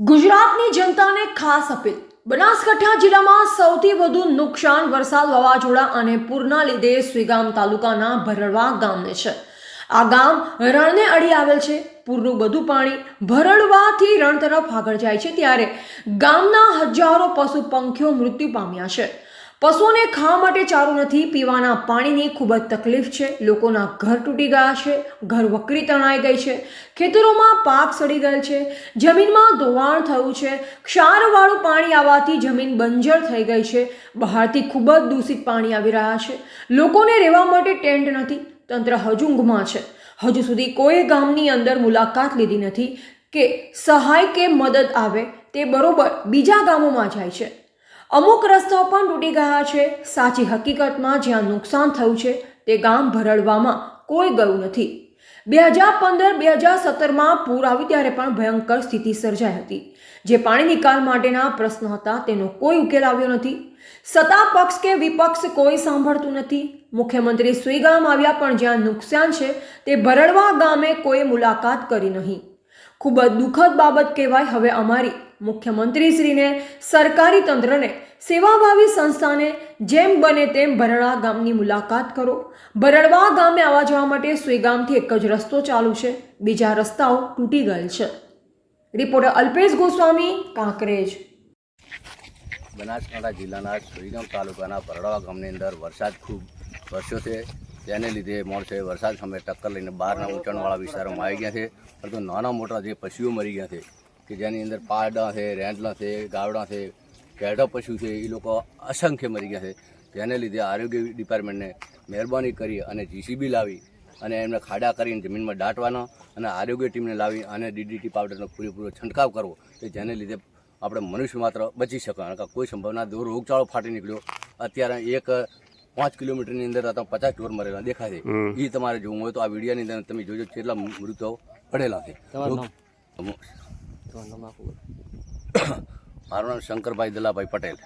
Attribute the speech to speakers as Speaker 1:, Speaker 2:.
Speaker 1: ગુજરાતની જનતાને ખાસ અપીલ. બનાસકાંઠા જિલ્લામાં સૌથી વધુ નુકસાન વરસાદ વાવાઝોડા અને પૂરના લીધે સુઈગામ તાલુકાના ભરડવા ગામને છે. આ ગામ રણને અડી આવેલ છે. પૂરનું બધું પાણી ભરડવાથી રણ તરફ આગળ જાય છે ત્યારે ગામના હજારો પશુ પંખીઓ મૃત્યુ પામ્યા છે. પશુઓને ખાવા માટે ચારું નથી, પીવાના પાણીની ખૂબ જ તકલીફ છે, લોકોના ઘર તૂટી ગયા છે, ઘર વકરી તણાઈ ગઈ છે, ખેતરોમાં પાક સડી ગયેલ છે, જમીનમાં ધોવાણ થયું છે, ક્ષારવાળું પાણી આવવાથી જમીન બંજર થઈ ગઈ છે, બહારથી ખૂબ જ દૂષિત પાણી આવી રહ્યા છે, લોકોને રહેવા માટે ટેન્ટ નથી, તંત્ર હજુ ઊંઘમાં છે, હજુ સુધી કોઈ ગામની અંદર મુલાકાત લીધી નથી કે સહાય કે મદદ આવે તે બરોબર બીજા ગામોમાં જાય છે. અમુક રસ્તાઓ પણ તૂટી ગયા છે. સાચી હકીકતમાં જ્યાં નુકસાન થયું છે, તે ગામ ભરડવામાં કોઈ ગયું નથી. બે હજાર પંદર, બે હજાર સત્તરમાં પૂર આવ્યું ત્યારે પણ ભયંકર સ્થિતિ સર્જાઈ હતી. જે પાણી નિકાલ માટેના પ્રશ્નો હતા, તેનો કોઈ ઉકેલ આવ્યો નથી. સત્તા પક્ષ કે વિપક્ષ કોઈ સાંભળતું નથી. મુખ્યમંત્રી સુઈગામ આવ્યા પણ જ્યાં નુકસાન છે, તે ભરડવા ગામે કોઈ મુલાકાત કરી નહીં. ખૂબ જ દુઃખદ બાબત કહેવાય હવે અમારી મુખ્યમંત્રીશ્રીને, સરકારી તંત્રને, સેવાભાવી સંસ્થાને જેમ બને તેમ ભરણા ગામની મુલાકાત કરો. ભરડવા ગામે આવવા જવા માટે સુઈગામથી એક જ રસ્તો ચાલુ છે. બીજા રસ્તાઓ તૂટી ગયેલ છે. રિપોર્ટર અલ્પેશ ગોસ્વામી, કાંકરેજ.
Speaker 2: બનાસકાંઠા જિલ્લાના સુઈગામ તાલુકાના ભરડવા ગામની અંદર વરસાદ ખૂબ છે. તેને લીધે માણસે વરસાદ સમયે ટક્કર લઈને બહારના ઊંચાણવાળા વિસ્તારોમાં આવી ગયા છે. પરંતુ નાના મોટા જે પશુઓ મરી ગયા છે કે જેની અંદર પારડા છે રેંડલા છે ગાવડા છે કેઢા પશુ છે એ લોકો અસંખ્ય મરી ગયા છે. તેને લીધે આરોગ્ય ડિપાર્ટમેન્ટને મહેરબાની કરી અને જીસીબી લાવી અને એમને ખાડા કરીને જમીનમાં દાટવાનો અને આરોગ્ય ટીમને લાવી અને ડીડીટી પાવડરનો પૂરેપૂરો છંટકાવ કરવો. કે જેને લીધે આપણે મનુષ્ય માત્ર બચી શકે કારણ કે કોઈ સંભાવના દૂર રોગચાળો ફાટી નીકળ્યો. અત્યારે એક પાંચ કિલોમીટરની અંદર આ પચાસ ઢોર મરેલા દેખાય છે. એ તમારે જોવું હોય તો આ વિડીયોની અંદર તમે જોજો કેટલા મૃત પડેલા છે. મારું નામ શંકરભાઈ દલાભાઈ પટેલ.